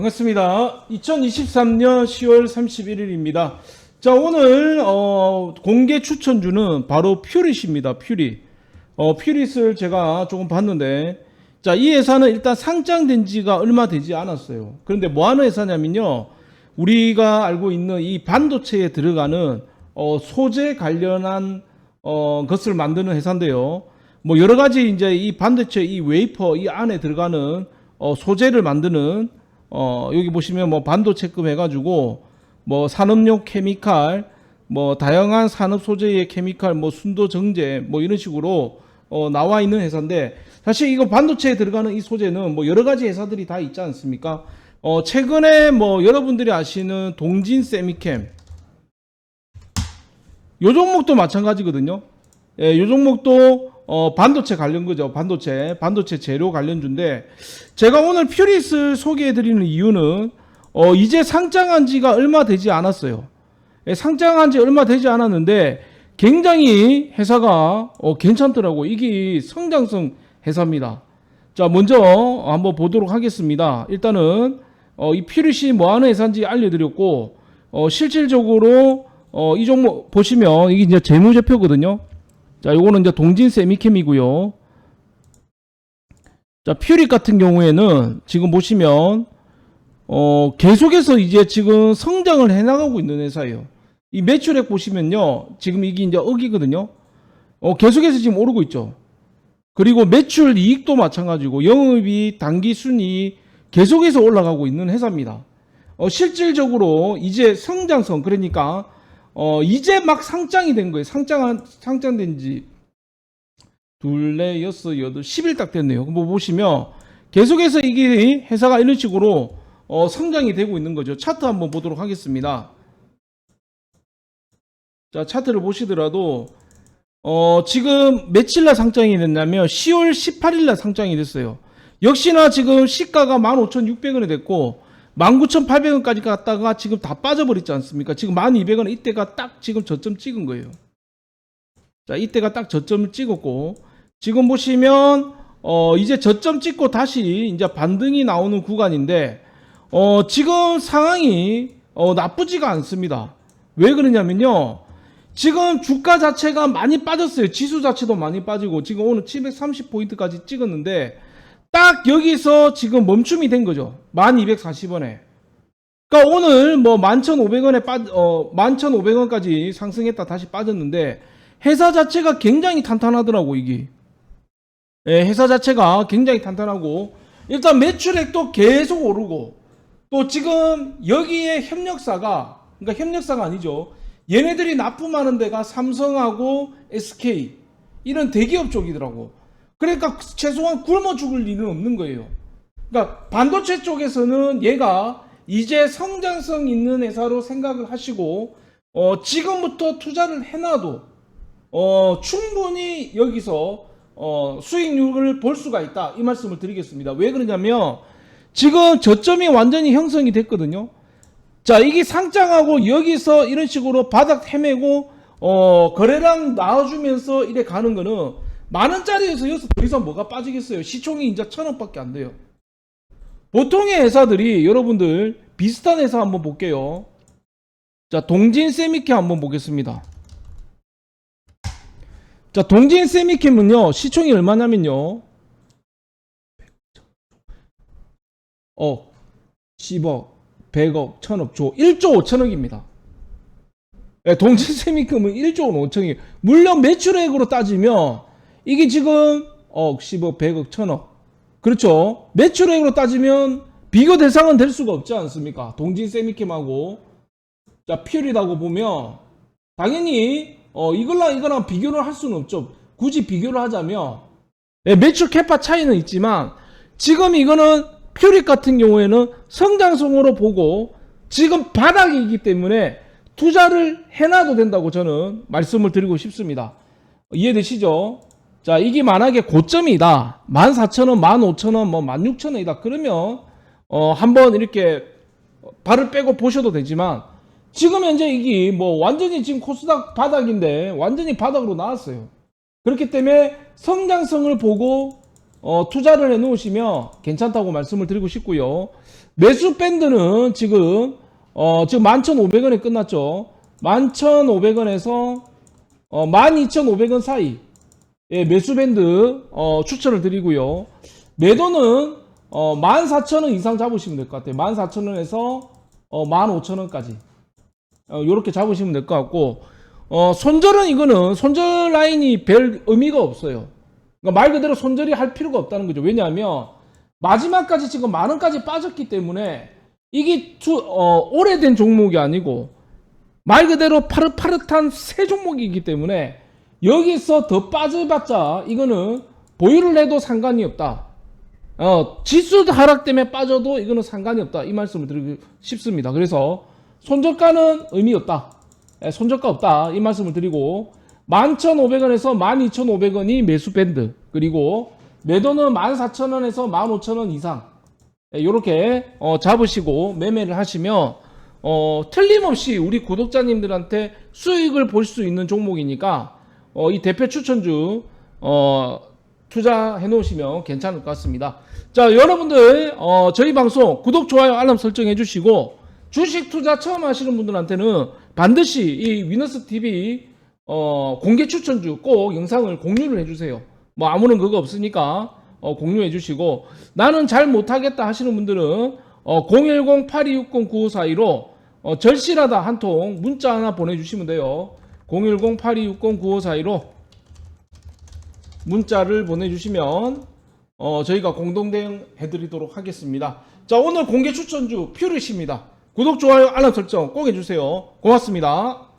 반갑습니다. 2023년 10월 31일입니다. 자, 오늘, 어, 공개 추천주는 바로 퓨릿입니다. 퓨릿. 어, 퓨릿을 제가 조금 봤는데, 자, 이 회사는 일단 상장된 지가 얼마 되지 않았어요. 그런데 뭐 하는 회사냐면요. 우리가 알고 있는 이 반도체에 들어가는, 어, 소재 관련한, 어, 것을 만드는 회사인데요. 뭐 여러 가지 이제 이 반도체 이 웨이퍼 이 안에 들어가는, 어, 소재를 만드는 어, 여기 보시면 뭐 반도체급 해가지고 뭐 산업용 케미칼, 뭐 다양한 산업 소재의 케미칼, 뭐 순도 정제, 뭐 이런 식으로 어, 나와 있는 회사인데 사실 이거 반도체에 들어가는 이 소재는 뭐 여러 가지 회사들이 다 있지 않습니까? 어, 최근에 뭐 여러분들이 아시는 동진 세미캠 요 종목도 마찬가지거든요. 예, 요 종목도 어, 반도체 관련 거죠. 반도체, 반도체 재료 관련주인데 제가 오늘 퓨릿을 소개해 드리는 이유는 어, 이제 상장한 지가 얼마 되지 않았어요. 예, 상장한 지 얼마 되지 않았는데 굉장히 회사가 어, 괜찮더라고. 이게 성장성 회사입니다. 자, 먼저 한번 보도록 하겠습니다. 일단은 어, 이 퓨릿이 뭐 하는 회사인지 알려드렸고 어, 실질적으로 어, 이 종목 보시면 이게 이제 재무제표거든요. 자, 요거는 이제 동진 세미캠이고요. 자, 퓨릿 같은 경우에는 지금 보시면 어, 계속해서 이제 지금 성장을 해 나가고 있는 회사예요. 이 매출액 보시면요. 지금 이게 이제 억이거든요. 어, 계속해서 지금 오르고 있죠. 그리고 매출 이익도 마찬가지고 영업이 단기 순이 계속해서 올라가고 있는 회사입니다. 어, 실질적으로 이제 성장성 그러니까 어, 이제 막 상장이 된 거예요. 상장한, 상장된 지 둘, 넷, 여섯, 여덟, 10일 딱 됐네요. 뭐 보시면 계속해서 이게 회사가 이런 식으로 어, 성장이 되고 있는 거죠. 차트 한번 보도록 하겠습니다. 자, 차트를 보시더라도 어, 지금 며칠 날 상장이 됐냐면 10월 18일 날 상장이 됐어요. 역시나 지금 시가가 15,600원이 됐고 19,800원까지 갔다가 지금 다 빠져버렸지 않습니까? 지금 1,200원 이때가 딱 지금 저점 찍은 거예요. 자, 이때가 딱 저점을 찍었고 지금 보시면 어, 이제 저점 찍고 다시 이제 반등이 나오는 구간인데 어, 지금 상황이 어, 나쁘지가 않습니다. 왜 그러냐면요. 지금 주가 자체가 많이 빠졌어요. 지수 자체도 많이 빠지고 지금 오늘 730포인트까지 찍었는데 딱 여기서 지금 멈춤이 된 거죠. 1240원에. 그러니까 오늘 뭐 11,500원에 빠, 어, 11,500원까지 상승했다 다시 빠졌는데 회사 자체가 굉장히 탄탄하더라고, 이게. 예, 회사 자체가 굉장히 탄탄하고 일단 매출액도 계속 오르고 또 지금 여기에 협력사가 그러니까 협력사가 아니죠. 얘네들이 납품하는 데가 삼성하고 SK 이런 대기업 쪽이더라고. 그러니까 최소한 굶어 죽을 일은 없는 거예요. 그러니까 반도체 쪽에서는 얘가 이제 성장성 있는 회사로 생각을 하시고 어, 지금부터 투자를 해놔도 어, 충분히 여기서 어, 수익률을 볼 수가 있다 이 말씀을 드리겠습니다. 왜 그러냐면 지금 저점이 완전히 형성이 됐거든요. 자 이게 상장하고 여기서 이런 식으로 바닥 헤매고 어, 거래량 나와주면서 이래 가는 거는 만 원짜리에서 여기서 더 이상 뭐가 빠지겠어요. 시총이 이제 천 원밖에 안 돼요. 보통의 회사들이 여러분들 비슷한 회사 한번 볼게요. 자 동진 세미케 한번 보겠습니다. 자, 동진 세미캠은요, 시총이 얼마냐면요, 어, 10억, 100억, 1000억, 조, 1조 5천억입니다. 예, 동진 세미캠은 1조 5천억이에요. 물론 매출액으로 따지면, 이게 지금, 억, 10억, 100억, 1000억. 그렇죠. 매출액으로 따지면, 비교 대상은 될 수가 없지 않습니까? 동진 세미캠하고, 자, 퓨리라고 보면, 당연히 어, 이거랑 이거랑 비교를 할 수는 없죠. 굳이 비교를 하자면 예, 매출 캐파 차이는 있지만 지금 이거는 퓨릿 같은 경우에는 성장성으로 보고 지금 바닥이기 때문에 투자를 해놔도 된다고 저는 말씀을 드리고 싶습니다. 이해되시죠? 자, 이게 만약에 고점이다. 14,000원, 15,000원, 뭐 16,000원이다. 그러면 어, 한번 이렇게 발을 빼고 보셔도 되지만 지금 현재 이게 뭐 완전히 지금 코스닥 바닥인데 완전히 바닥으로 나왔어요. 그렇기 때문에 성장성을 보고 어, 투자를 해 놓으시면 괜찮다고 말씀을 드리고 싶고요. 매수 밴드는 지금 어, 지금 11,500원에 끝났죠. 11,500원에서 어, 12,500원 사이 예, 매수 밴드 어, 추천을 드리고요. 매도는 어, 14,000원 이상 잡으시면 될 것 같아요. 14,000원에서 어, 15,000원까지 어, 요렇게 잡으시면 될 것 같고 어, 손절은 이거는 손절 라인이 별 의미가 없어요. 그러니까 말 그대로 손절이 할 필요가 없다는 거죠. 왜냐하면 마지막까지 지금 만 원까지 빠졌기 때문에 이게 투, 어, 오래된 종목이 아니고 말 그대로 파릇파릇한 새 종목이기 때문에 여기서 더 빠져봤자 이거는 보유를 해도 상관이 없다. 어, 지수 하락 때문에 빠져도 이거는 상관이 없다. 이 말씀을 드리고 싶습니다. 그래서 손절가는 의미 없다. 예, 손절가 없다. 이 말씀을 드리고 11,500원에서 12,500원이 매수 밴드 그리고 매도는 14,000원에서 15,000원 이상 이렇게 잡으시고 매매를 하시면 어, 틀림없이 우리 구독자님들한테 수익을 볼 수 있는 종목이니까 어, 이 대표 추천주 어, 투자해 놓으시면 괜찮을 것 같습니다. 자, 여러분들 어, 저희 방송 구독, 좋아요, 알람 설정해 주시고 주식 투자 처음 하시는 분들한테는 반드시 이 위너스 TV 어, 공개 추천주 꼭 영상을 공유를 해주세요. 뭐 아무런 그거 없으니까 어, 공유해 주시고 나는 잘 못하겠다 하시는 분들은 어, 010-8260-9542로 어, 절실하다 한 통 문자 하나 보내주시면 돼요. 010-8260-9542로 문자를 보내주시면 어, 저희가 공동 대응해드리도록 하겠습니다. 자 오늘 공개 추천주 퓨릿입니다. 구독, 좋아요, 알람 설정 꼭 해주세요. 고맙습니다.